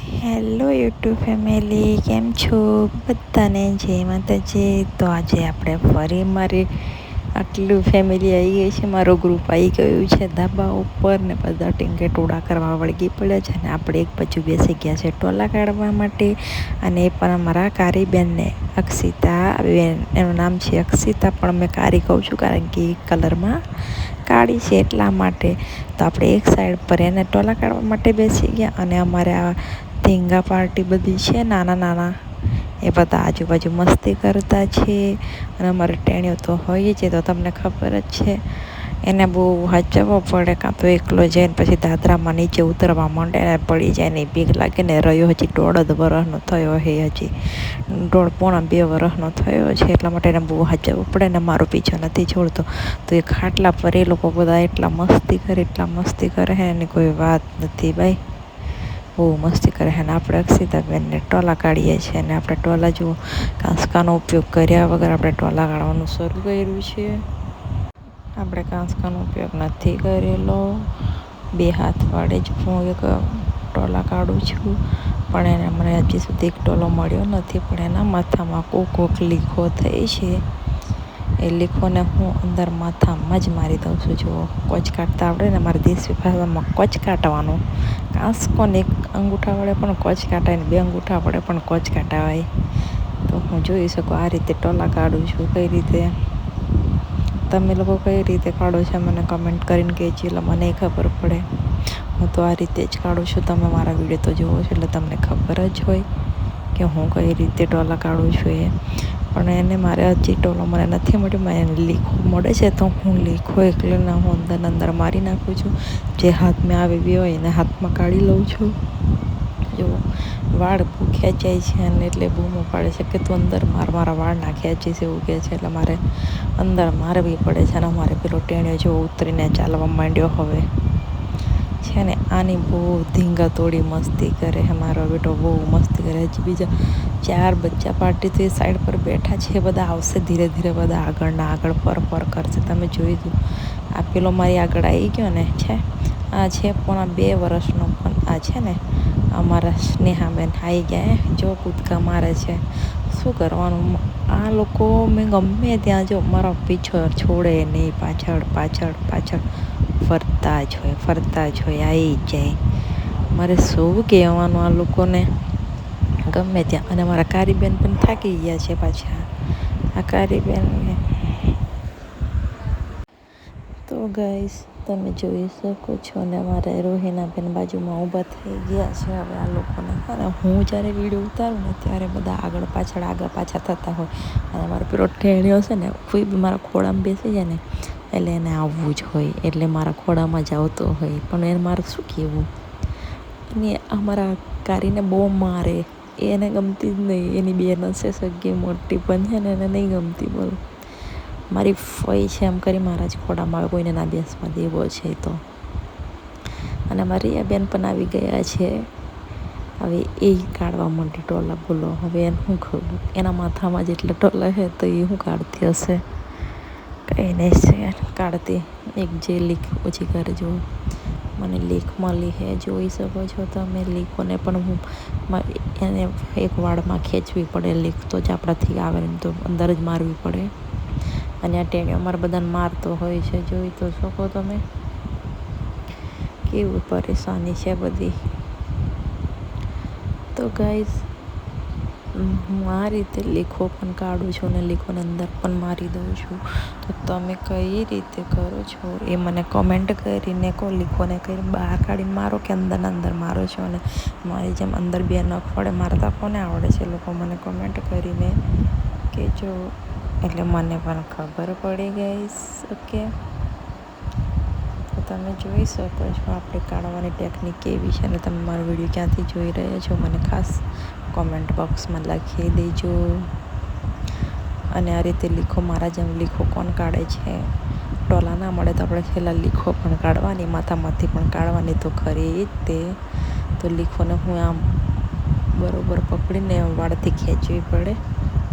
Hello YouTube family, કેમ છો? બધાને જય માતાજી. તો આજે આપણે ફરી મારી આટલું ફેમિલી આવી ગઈ છે. મારો ગ્રુપ આવી ગયું છે ધાબા ઉપર ને બધા ટીંગે ટોળા કરવા વળગી પડ્યા છે અને આપણે એક બાજુ બેસી ગયા છે ટોલા કાઢવા માટે. અને એ પણ અમારા કારીબેનને અક્ષિતા બેન, એનું નામ છે અક્ષિતા, પણ મેં કારી કહું છું કારણ કે કલરમાં કાઢી છે એટલા માટે. તો આપણે એક સાઈડ પર એને ટોલા કાઢવા માટે બેસી ગયા અને અમારે આ ધીંગા પાર્ટી બધી છે, નાના નાના. એ બધા આજુબાજુ મસ્તી કરતા છે અને અમારે ટેણીઓ તો હોય છે તો તમને ખબર જ છે. એને બહુ હાચવવો પડે, કાં તો એકલો જઈને પછી દાદરામાં નીચે ઉતરવા માંડે ને પડી જાય ને બીક લાગે ને રહ્યો હજી દોઢ વરસનો થયો હે હજી. દોઢ પોણા બે વરસનો થયો છે, એટલા માટે એને બહુ હાચવવું પડે ને મારો પીછો નથી છોડતો. તો એ ખાટલા પર એ લોકો બધા એટલા મસ્તી કરે, એટલા મસ્તી કરે હે, એની કોઈ વાત નથી ભાઈ. બહુ મસ્તી કરે છે અને આપણે અક્ષિતાબેનને ટોલા કાઢીએ છીએ અને આપણે ટોલા જુઓ, કાંસકાનો ઉપયોગ કર્યા વગર આપણે ટોલા કાઢવાનું શરૂ કર્યું છે. આપણે કાંસકાનો ઉપયોગ નથી કરેલો. બે હાથ વાળે જ હું એક ટોલા કાઢું છું, પણ એને મને હજી સુધી એક ટોલો મળ્યો નથી, પણ એના માથામાં કોક કોક લીખો થઈ છે. એ લીખોને હું અંદર માથામાં જ મારી દઉં છું. જુઓ, કોચ કાઢતા આવડે ને મારી દેશી ભાષામાં કોચ કાઢવાનું. કાંસકોને એક અંગૂઠા વડે પણ કોચ કાઢાય ને બે અંગૂઠા વડે પણ કોચ કાઢાવાય. તો હું જોઈ શકું આ રીતે ટોલા કાઢું છું, કઈ રીતે? તમે લોકો કઈ રીતે કાઢો છો મને કમેન્ટ કરીને કહેજો, એટલે મને ખબર પડે. હું તો આ રીતે જ કાઢું છું. તમે મારા વીડિયો તો જુઓ છો, એટલે તમને ખબર જ હોય કે હું કઈ રીતે ટોલા કાઢું છું એ. પણ એને મારે હજી ટોલો મને નથી મળ્યો એને લીખો મળે છે તો હું લીખો એટલે હું અંદર અંદર મારી નાખું છું. જે હાથમાં આવી હોય એને હાથમાં કાઢી લઉં છું. જો વાળ ખેંચાય છે અને એટલે બૂમો પાડે છે કે તું અંદર માર, મારા વાળ ના ખેંચીશ એવું કહે છે એટલે મારે અંદર મારવી પડે છે અને મારે પેલો ટેણ્યો જેવો ઉતરીને ચાલવા માંડ્યો હવે. છે ને, આની બહુ ધીંગા તોડી મસ્તી કરે છે મારો બેટો, બહુ મસ્તી કરે. હજી બીજા ચાર બચ્ચા પાર્ટી તો એ સાઈડ પર બેઠા છે બધા આવશે ધીરે ધીરે, બધા આગળના આગળ પર પર કરશે. તમે જોઈ દો આ પેલો મારી આગળ આવી ગયો ને, છે? આ છે પોણા બે વર્ષનો, પણ આ છે ને, અમારા સ્નેહાબેન આવી ગયા જો કૂદકા મારે છે. શું કરવાનું? આ લોકો, મેં ગમે ત્યાં જો, મારો પીછો છોડે નહીં, પાછળ પાછળ પાછળ. ફરતા જ હોય, ફરતા જ હોય આવી જાય. મારે શું કહેવાનું આ લોકોને? ગમે ત્યાં. અને મારા કારીબેન પણ થાકી ગયા છે પાછા. આ કારીબેન તો ગાઈસ, તમે જોઈ શકો છો અને અમારા રોહિણાબેન બાજુમાં ઊભા થઈ ગયા છે હવે આ લોકોને. અને હું જ્યારે વીડિયો ઉતારું ને ત્યારે બધા આગળ પાછળ, આગળ પાછા થતા હોય. અને મારો પેલો ઠેણીઓ છે ને કોઈ બી મારા ખોળામાં બેસી જાય ને એટલે એને આવવું જ હોય, એટલે મારા ખોળામાં જ આવતો હોય. પણ એને મારે શું કહેવું? અને અમારા કારીને બહુ મારે. એને ગમતી જ નહીં. એની બેન હશે સગી, મોટી, પણ છે ને એને નહીં ગમતી બોલો. મારી ફઈ છે એમ કરી મારા જ ખોડામાં કોઈને ના બેસવા દેવો છે તો. અને મારી બેન પણ આવી ગયા છે. હવે એ કાઢવા માંડી ટોલા બોલો. હવે એને શું ખબર? એના માથામાં જેટલા ટોલા છે તો એ શું કાઢતી હશે? કંઈ નહીં છે કાઢતી, એક જે લીક ઓછી કરજો મને લીક મળી હે, જોઈ શકો છો તમે લીકોને પણ હું એને એક વાળમાં ખેંચવી પડે લીક તો જ આપણાથી આવે ને તો અંદર જ મારવી પડે. અને આ ટેણીઓ મારા બધાને મારતો હોય છે, જોઈ તો શકો તમે. કેવું પરેશાની છે બધી. તો ગાઈઝ હું આ રીતે લીખો પણ કાઢું છું અને લીખોને અંદર પણ મારી દઉં છું. તો તમે કઈ રીતે કરો છો? એ મને કોમેન્ટ કરીને કહો, લીખોને કઈ બહાર કાઢીને મારો કે અંદરને અંદર મારો છો? અને મારી જેમ અંદર બે નખ પડે મારતા કોને આવડે છે? લોકો મને કોમેન્ટ કરીને કે જો એટલે મને પણ ખબર પડી ગઈ ઓકે તમે જોઈ શકો છો, આપણે કાઢવાની ટેકનિક કેવી છે અને તમે મારો વીડિયો ક્યાંથી જોઈ રહ્યા છો? મને ખાસ કોમેન્ટ બોક્સમાં લખી દેજો. અને આ રીતે લીખો મારા જેમ લીખો કોણ કાઢે છે? ટોલા ના મળે તો આપણે છેલ્લા લીખો પણ કાઢવાની, માથામાંથી પણ કાઢવાની તો ખરી જ તે. તો લીખોને હું આમ બરોબર પકડીને વાળથી ખેંચવી પડે,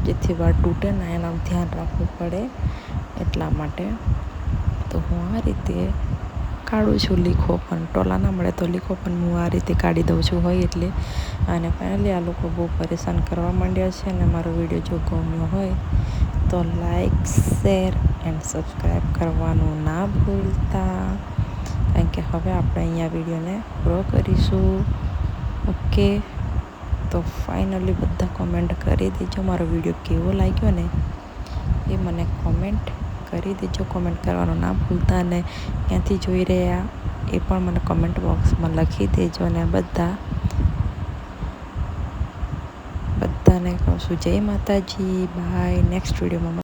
જેથી વાળ તૂટે ને એનું ધ્યાન રાખવું પડે એટલા માટે. તો હું આ રીતે કાઢું છું લીખો પણ. ટોલા ના મળે તો લીખો પણ હું આ રીતે કાઢી દઉં છું, હોય એટલે. અને ફાઇનલી આ લોકો બહુ પરેશાન કરવા માંડ્યા છે અને મારો વીડિયો જો ગમ્યો હોય તો લાઈક શેર એન્ડ સબસ્ક્રાઈબ કરવાનું ના ભૂલતા. કારણ કે હવે આપણે અહીંયા વિડીયોને પૂરો કરીશું. ઓકે? તો ફાઇનલી બધા કોમેન્ટ કરી દેજો મારો વીડિયો કેવો લાગ્યો ને એ મને કોમેન્ટ કરી દેજો કોમેન્ટ કરવાનું ના ભૂલતા અને ક્યાંથી જોઈ રહ્યા એ પણ મને કોમેન્ટ બોક્સમાં લખી દેજો અને બધા, બધાને કહું છું જય માતાજી બાય નેક્સ્ટ વિડીયોમાં